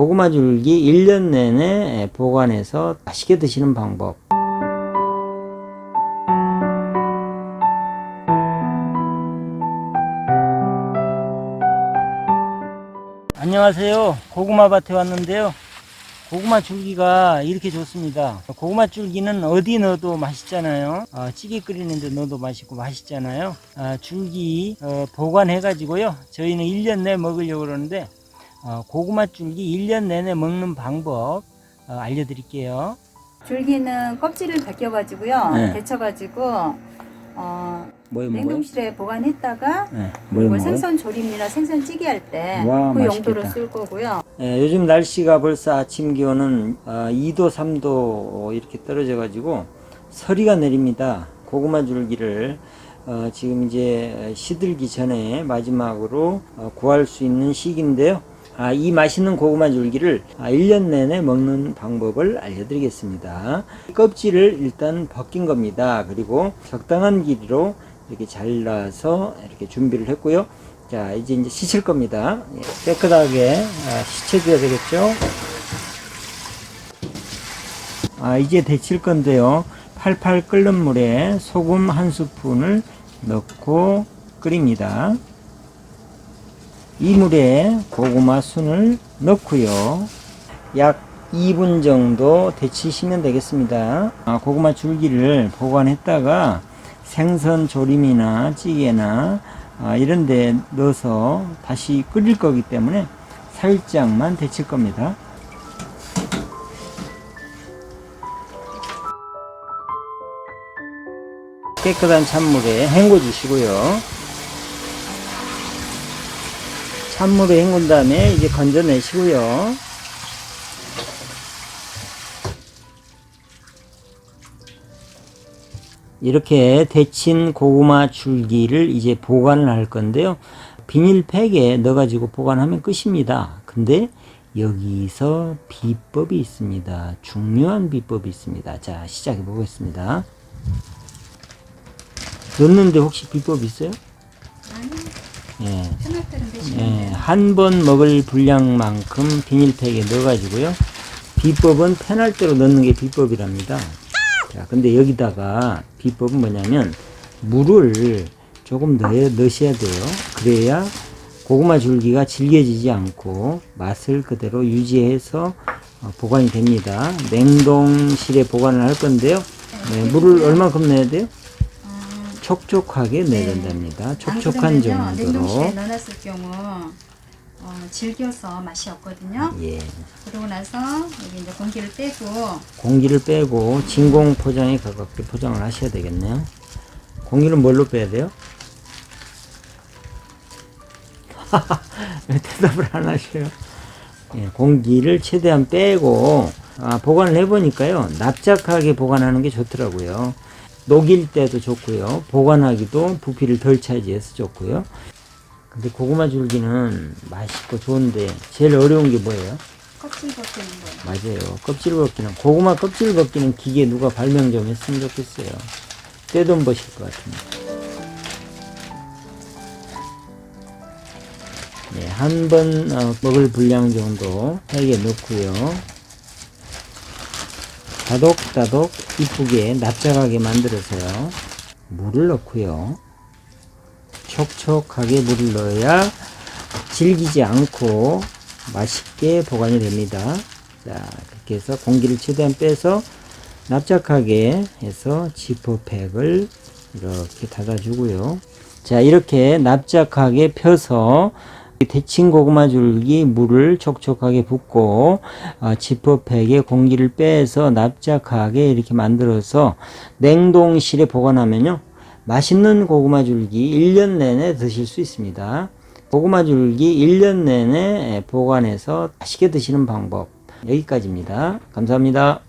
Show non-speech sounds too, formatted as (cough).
고구마 줄기 1년 내내 보관해서 맛있게 드시는 방법. 안녕하세요. 고구마 밭에 왔는데요. 고구마 줄기가 이렇게 좋습니다. 고구마 줄기는 어디 넣어도 맛있잖아요. 아, 찌개 끓이는데 넣어도 맛있고 맛있잖아요. 아, 줄기 어, 보관해 가지고요. 저희는 1년 내에 먹으려고 그러는데 어, 고구마 줄기 1년 내내 먹는 방법 어, 알려드릴게요. 줄기는 껍질을 벗겨가지고요. 네. 데쳐가지고 어? 냉동실에 보관했다가 네, 뭐? 생선 조림이나 생선 찌개 할때 와, 그. 용도로 쓸 거고요. 예, 요즘 날씨가 벌써 아침 기온은 어, 2도, 3도 이렇게 떨어져 가지고 서리가 내립니다. 고구마 줄기를 어, 지금 이제 시들기 전에 마지막으로 어, 구할 수 있는 시기인데요. 아, 이 맛있는 고구마 줄기를 아, 1년 내내 먹는 방법을 알려드리겠습니다. 껍질을 일단 벗긴 겁니다. 그리고 적당한 길이로 이렇게 잘라서 이렇게 준비를 했고요. 자, 이제 이제 씻을 겁니다. 예, 깨끗하게 아, 씻어줘야 되겠죠? 아, 이제 데칠 건데요. 팔팔 끓는 물에 소금 한 스푼을 넣고 끓입니다. 이 물에 고구마 순을 넣고요. 약 2분 정도 데치시면 되겠습니다. 아, 고구마 줄기를 보관했다가 생선 조림이나 찌개나 아, 이런 데 넣어서 다시 끓일 거기 때문에 살짝만 데칠 겁니다. 깨끗한 찬물에 헹궈 주시고요. 찬물에 헹군 다음에 이제 건져내시고요. 이렇게 데친 고구마 줄기를 이제 보관을 할 건데요. 비닐팩에 넣어가지고 보관하면 끝입니다. 근데 여기서 비법이 있습니다. 중요한 비법이 있습니다. 자, 시작해 보겠습니다. 넣는데 혹시 비법 있어요? 예. 한 번 먹을 분량만큼 비닐팩에 넣어가지고요. 비법은 편할 대로 넣는 게 비법이랍니다. 자, 근데 여기다가 비법은 뭐냐면 물을 조금 넣어, 넣으셔야 돼요. 그래야 고구마 줄기가 질겨지지 않고 맛을 그대로 유지해서 어, 보관이 됩니다. 냉동실에 보관을 할 건데요. 네, 물을 얼마큼 넣어야 돼요? 촉촉하게 넣어야 된답니다. 촉촉한 정도로. 냉동실에 넣어놨을 경우 어, 질겨서 맛이 없거든요. 예. 그러고 나서 여기 이제 공기를 빼고 공기를 빼고 진공 포장에 가깝게 포장을 하셔야 되겠네요. 공기를 뭘로 빼야 돼요? 왜 (laughs) 대답을 안 하셔요? 예, 공기를 최대한 빼고 아, 보관을 해보니까요 납작하게 보관하는 게 좋더라고요. 녹일 때도 좋고요. 보관하기도 부피를 덜 차지해서 좋고요. 근데 고구마 줄기는 맛있고 좋은데 제일 어려운 게 뭐예요? 껍질 벗기는 거예요. 맞아요. 껍질 벗기는 고구마 껍질 벗기는 기계 누가 발명 좀 했으면 좋겠어요. 떼돈 버실 것 같은데. 네, 한번 어, 먹을 분량 정도 팩에 넣고요. 다독다독 이쁘게 납작하게 만들어서요. 물을 넣고요. 촉촉하게 물을 넣어야 질기지 않고 맛있게 보관이 됩니다. 자, 그렇게 해서 공기를 최대한 빼서 납작하게 해서 지퍼팩을 이렇게 닫아주고요. 자, 이렇게 납작하게 펴서 데친 고구마 줄기 물을 촉촉하게 붓고 어, 지퍼팩에 공기를 빼서 납작하게 이렇게 만들어서 냉동실에 보관하면요. 맛있는 고구마 줄기 1년 내내 드실 수 있습니다. 고구마 줄기 1년 내내 보관해서 맛있게 드시는 방법 여기까지입니다. 감사합니다.